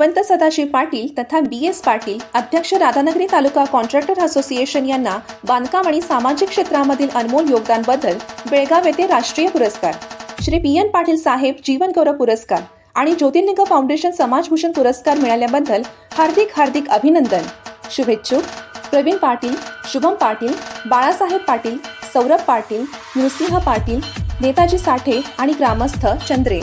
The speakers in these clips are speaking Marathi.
यशवंत सदाशिव पाटील तथा बी एस पाटील अध्यक्ष राधानगरी तालुका कॉन्ट्रॅक्टर असोसिएशन यांना बांधकाम आणि सामाजिक क्षेत्रामधील अनमोल योगदानबद्दल बेळगाव येथे राष्ट्रीय पुरस्कार. श्री बी एन पाटील साहेब जीवन गौरव पुरस्कार आणि ज्योतिर्लिंग फाउंडेशन समाजभूषण पुरस्कार मिळाल्याबद्दल हार्दिक हार्दिक अभिनंदन. शुभेच्छुक प्रवीण पाटील शुभम पाटील बाळासाहेब पाटील सौरभ पाटील नृसिंह पाटील नेताजी साठे आणि ग्रामस्थ चंद्रे.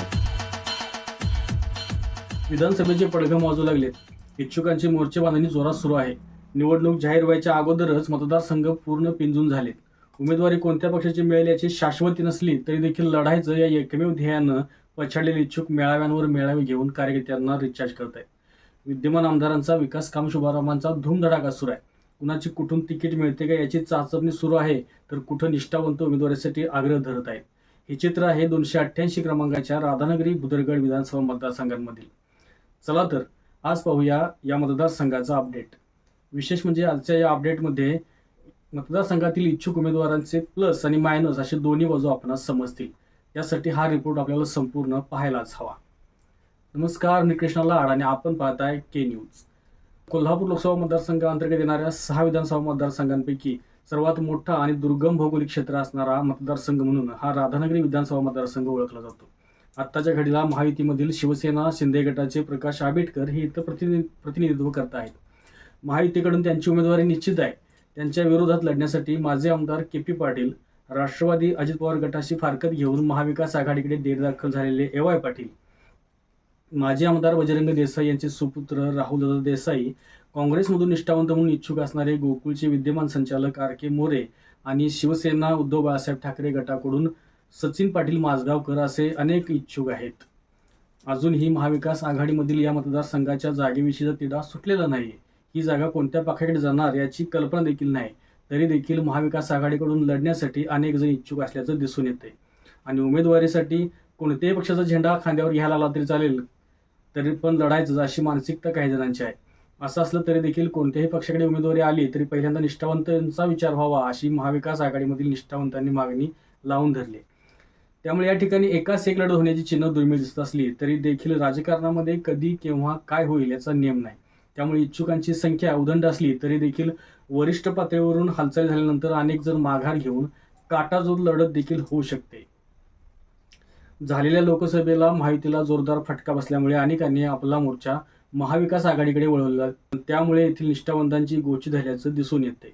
विधानसभेचे पडघम वाजू लागलेत इच्छुकांची मोर्चे बांधणी जोरात सुरू आहे. निवडणूक जाहीर व्हायच्या अगोदरच मतदारसंघ पूर्ण पिंजून झालेत उमेदवारी कोणत्या पक्षाची मिळेल याची शाश्वती नसली तरी देखील लढायचं या एकमेव ध्येयानं पछाडलेले इच्छुक मेळाव्यांवर मेळावे घेऊन कार्यकर्त्यांना रिचार्ज करत आहेत विद्यमान आमदारांचा विकास काम शुभारंभांचा धूमधडाका सुरू आहे. कुणाची कुठून तिकीट मिळते का याची चाचपणी सुरू आहे तर कुठं निष्ठावंत उमेदवारीसाठी आग्रह धरत आहेत. हे चित्र आहे दोनशे अठ्ठ्याऐंशी क्रमांकाच्या राधानगरी बुदरगड विधानसभा मतदारसंघांमधील. चला तर आज पाहूया या मतदारसंघाचा अपडेट विशेष म्हणजे आजच्या या अपडेटमध्ये मतदारसंघातील इच्छुक उमेदवारांचे प्लस आणि मायनस असे दोन्ही बाजू आपणास समजतील. यासाठी हा रिपोर्ट आपल्याला संपूर्ण पाहायलाच हवा. नमस्कार मी कृष्णा लाड आणि आपण पाहताय के न्यूज कोल्हापूर लोकसभा मतदारसंघाअंतर्गत येणाऱ्या सहा विधानसभा मतदारसंघांपैकी सर्वात मोठा आणि दुर्गम भौगोलिक क्षेत्र असणारा मतदारसंघ म्हणून हा राधानगरी विधानसभा मतदारसंघ ओळखला जातो. आत्ताच्या घडीला महायुतीमधील शिवसेना शिंदे गटाचे प्रकाश आंबेडकर हे इथं प्रतिनि प्रतिनिधित्व करत आहेत महायुतीकडून त्यांची उमेदवारी निश्चित आहे. त्यांच्या विरोधात लढण्यासाठी माझे आमदार के पी पाटील राष्ट्रवादी अजित पवार गटाशी फारकत घेऊन महाविकास आघाडीकडे देर दाखल झालेले ए वाय पाटील माजी आमदार बजरंग देसाई यांचे सुपुत्र राहुलदादा देसाई काँग्रेसमधून निष्ठावंत म्हणून इच्छुक असणारे गोकुळचे विद्यमान संचालक आर के मोरे आणि शिवसेना उद्धव बाळासाहेब ठाकरे गटाकडून सचिन पाटील माझगावकर असे अनेक इच्छुक आहेत. अजूनही महाविकास आघाडीमधील या मतदारसंघाच्या जागेविषयीचा तिढा सुटलेला नाही. ही जागा कोणत्या पक्षाकडे जाणार याची कल्पना देखील नाही. तरी देखील महाविकास आघाडीकडून लढण्यासाठी अनेक जण इच्छुक असल्याचं दिसून येते. आणि उमेदवारीसाठी कोणत्याही पक्षाचा झेंडा खांद्यावर घ्यायला आला तरी चालेल. तरी पण लढायचं अशी मानसिकता काही जणांची आहे. असं असलं तरी देखील कोणत्याही पक्षाकडे उमेदवारी आली तरी पहिल्यांदा निष्ठावंतांचा विचार व्हावा अशी महाविकास आघाडीमधील निष्ठावंतांनी मागणी लावून धरली. त्यामुळे या ठिकाणी एकाच एक लढत होण्याची चिन्ह दुर्मिळ दिसत असली तरी देखील राजकारणामध्ये कधी केव्हा काय होईल याचा नियम नाही. त्यामुळे इच्छुकांची संख्या उदंड असली तरी देखील वरिष्ठ पातळीवरून हालचाल झाल्यानंतर अनेक जण माघार घेऊन काटाजोर लढत देखील होऊ शकते. झालेल्या लोकसभेला माहितीला जोरदार फटका बसल्यामुळे अनेकांनी आपला मोर्चा महाविकास आघाडीकडे वळवला. त्यामुळे येथील निष्ठावंतांची गोची झाल्याचं दिसून येते.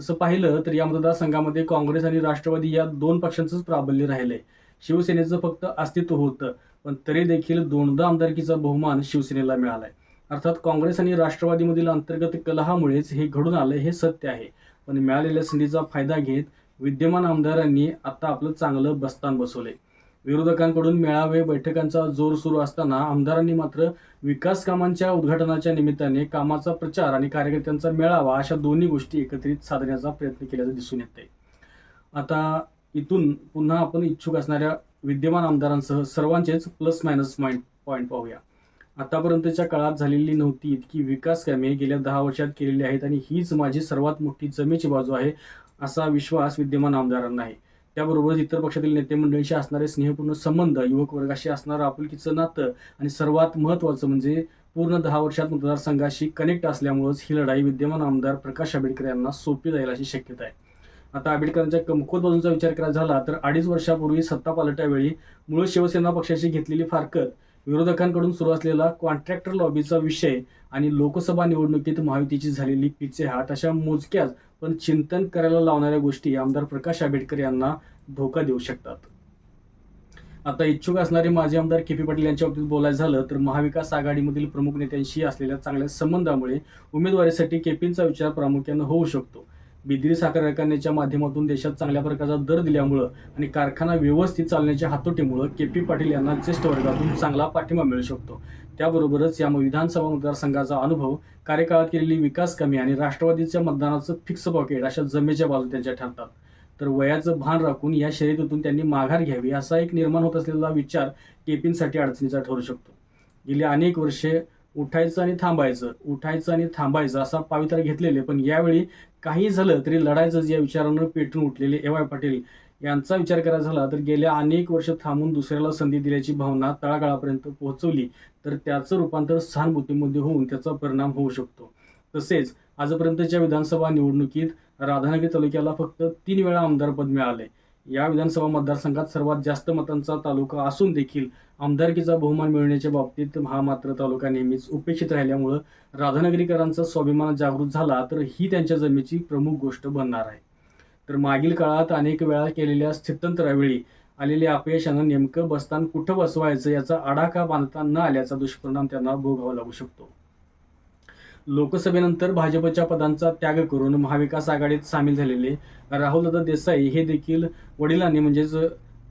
तसं पाहिलं तर या मतदारसंघामध्ये काँग्रेस आणि राष्ट्रवादी या दोन पक्षांचंच प्राबल्य राहिलंय. शिवसेनेचं फक्त अस्तित्व होतं पण तरी देखील दोनदा आमदारकीचा बहुमान शिवसेनेला मिळालाय. अर्थात काँग्रेस आणि राष्ट्रवादीमधील अंतर्गत कलहामुळेच हे घडून आलं हे सत्य आहे. पण मिळालेल्या संधीचा फायदा घेत विद्यमान आमदारांनी आता आपलं चांगलं बस्तान बसवलंय. विरोधकांकडून मेळावे बैठकांचा जोर सुरू असताना आमदारांनी मात्र विकास कामांच्या उद्घाटनाच्या निमित्ताने कामाचा प्रचार आणि कार्यकर्त्यांचा मेळावा अशा दोन्ही गोष्टी एकत्रित साधण्याचा प्रयत्न केल्याचं दिसून येत आहे आता इथून पुन्हा आपण इच्छुक असणाऱ्या विद्यमान आमदारांसह सर्वांचेच प्लस मायनस पॉईंट पॉईंट पाहूया. आतापर्यंतच्या काळात झालेली नव्हती इतकी विकास कामे गेल्या दहा वर्षात केलेली आहेत आणि हीच माझी सर्वात मोठी जमेची बाजू आहे असा विश्वास विद्यमान आमदारांना आहे. त्याबरोबरच इतर पक्षातील नेते मंडळींशी असणारे स्नेहपूर्ण संबंध युवक वर्गाशी असणारं आपुलकीचं नातं आणि सर्वात महत्त्वाचं म्हणजे पूर्ण दहा वर्षात मतदारसंघाशी कनेक्ट असल्यामुळेच ही लढाई विद्यमान आमदार प्रकाश आंबेडकर यांना सोपी जाईल अशी शक्यता आहे. आता आंबेडकरांच्या कमकुवत बाजूंचा विचार करायचा झाला तर अडीच वर्षापूर्वी सत्ता पालटावेळी मूळ शिवसेना पक्षाशी घेतलेली फारकत विरोधकांकडून सुरू असलेला कॉन्ट्रॅक्टर लॉबीचा विषय आणि लोकसभा निवडणुकीत महायुतीची झालेली पिचेहाट अशा मोजक्याच पण चिंतन करायला लावणाऱ्या गोष्टी आमदार प्रकाश आंबेडकर यांना धोका देऊ शकतात. आता इच्छुक असणारे माजी आमदार के पी पाटील यांच्या बाबतीत बोलायचं झालं तर महाविकास आघाडीमधील प्रमुख नेत्यांशी असलेल्या चांगल्या संबंधामुळे उमेदवारीसाठी केपींचा विचार प्रामुख्यानं होऊ शकतो. बिद्री साखर कारखान्याच्या माध्यमातून देशात चांगल्या प्रकारचा दर दिल्यामुळं आणि कारखाना व्यवस्थित चालण्याच्या हातोटीमुळं के पी पाटील यांना ज्येष्ठ वर्गातून चांगला पाठिंबा मिळू शकतो. त्याबरोबरच या विधानसभा मतदारसंघाचा अनुभव कार्यकाळात केलेली विकास कमी आणि राष्ट्रवादीच्या मतदानाचं फिक्स पॉकेट अशा जमेच्या बाजू त्यांच्या ठरतात. तर वयाचं भान राखून या शर्यतीतून त्यांनी माघार घ्यावी असा एक निर्माण होत असलेला विचार केपींसाठी अडचणीचा ठरू शकतो. गेली अनेक वर्षे उठायचं आणि थांबायचं उठायचं आणि थांबायचं असा पावित्र्य घेतलेले पण यावेळी काही झालं तरी लढायचं या विचारानं पेटून उठलेले ए वाय पाटील यांचा विचार करायचा झाला तर गेल्या अनेक वर्ष थांबून दुसऱ्याला संधी दिल्याची भावना तळागाळापर्यंत पोहोचवली तर त्याचं रूपांतर सहानुभूतीमध्ये होऊन त्याचा परिणाम होऊ शकतो. तसेच आजपर्यंतच्या विधानसभा निवडणुकीत राधानगरी तालुक्याला फक्त तीन वेळा आमदारपद मिळाले. या विधानसभा मतदारसंघात सर्वात जास्त मतांचा तालुका असून देखील आमदारकीचा बहुमान मिळवण्याच्या बाबतीत हा मात्र तालुका नेहमीच उपेक्षित राहिल्यामुळं राधानगरीकरांचा स्वाभिमान जागृत झाला तर ही त्यांच्या जमेची प्रमुख गोष्ट बनणार आहे. तर मागील काळात अनेक वेळा केलेल्या स्थित्यंतरावेळी आलेल्या अपयशानं नेमकं बसतान कुठं बसवायचं याचा आडाखा बांधता न आल्याचा दुष्परिणाम त्यांना भोगावा लागू शकतो. लोकसभेनंतर भाजपच्या पदांचा त्याग करून महाविकास आघाडीत सामील झालेले राहुलदादा देसाई हे देखील वडिलांनी म्हणजेच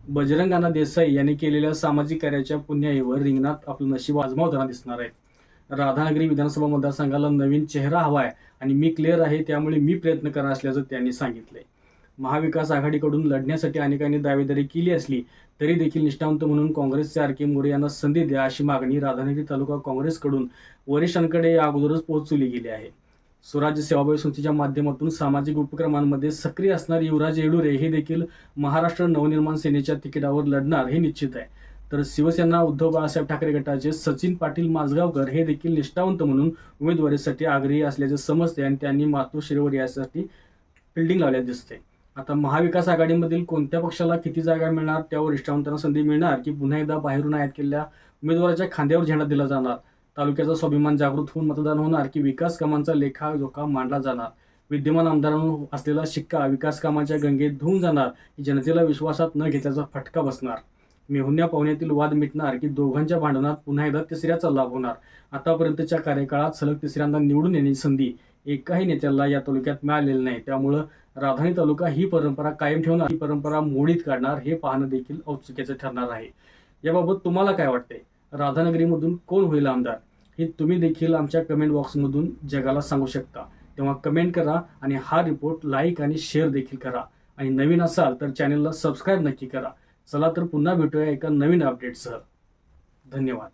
बजरंगाना देसाई यांनी केलेल्या सामाजिक कार्याच्या पुण्याईवर रिंगणात आपलं नशीब आजमावताना दिसणार आहेत. राधानगरी विधानसभा मतदारसंघाला नवीन चेहरा हवा आहे आणि मी क्लिअर आहे त्यामुळे मी प्रयत्न करणार असल्याचं त्यांनी सांगितलंय. महाविकास आघाडीकडून लढण्यासाठी अनेकांनी दावेदारी केली असली तरी देखील निष्ठावंत म्हणून काँग्रेसचे आर के मोरे यांना संधी द्या अशी मागणी राधानगरी तालुका काँग्रेसकडून वरिष्ठांकडे या अगोदरच पोहोचवली गेली आहे. स्वराज्य सेवाभावी संस्थेच्या माध्यमातून सामाजिक उपक्रमांमध्ये सक्रिय असणारे युवराज येडुरे हे देखील महाराष्ट्र नवनिर्माण सेनेच्या तिकिटावर लढणार हे निश्चित आहे. तर शिवसेना उद्धव बाळासाहेब ठाकरे गटाचे सचिन पाटील माजगावकर हे देखील निष्ठावंत म्हणून उमेदवारीसाठी आग्रही असल्याचे समजते आणि त्यांनी मातोश्रीवर यासाठी फिल्डिंग लावल्याचे दिसते. आता महाविकास आघाडीमधील कोणत्या पक्षाला किती जागा मिळणार त्यावर निष्ठावंतांना संधी मिळणार की पुन्हा एकदा बाहेरून आयात केलेल्या उमेदवाराच्या खांद्यावर झेंडा दिला जाणार? तालुक्याचा स्वाभिमान जागृत होऊन मतदान होणार की विकास कामांचा लेखा जोखा मांडला जाणार? विद्यमान आमदारांवर असलेला शिक्का विकास कामाच्या गंगेत धुवून जाणार की जनतेला विश्वासात न घेतल्याचा फटका बसणार? मेहुण्या पाहुण्यातील वाद मिटणार की दोघांच्या भांडणात पुन्हा एकदा तिसऱ्याचा लाभ होणार? आतापर्यंतच्या कार्यकाळात सलग तिसऱ्यांदा निवडून येण्याची संधी एकाही नेत्याला या तालुक्यात मिळालेलं नाही. त्यामुळं राधानी तालुका ही परंपरा कायम ठेवणार ही परंपरा मोडीत काढणार हे पाहणं देखील औत्सुक्याचं ठरणार आहे. याबाबत तुम्हाला काय वाटते राधानगरीमधून कोण होईल आमदार? हे तुम्ही देखील आमच्या कमेंट बॉक्समधून जगाला सांगू शकता. तेव्हा कमेंट करा आणि हा रिपोर्ट लाईक आणि शेअर देखील करा. आणि नवीन असाल तर चॅनलला सबस्क्राईब नक्की करा. चला तर पुन्हा भेटूया एका नवीन अपडेटसह धन्यवाद.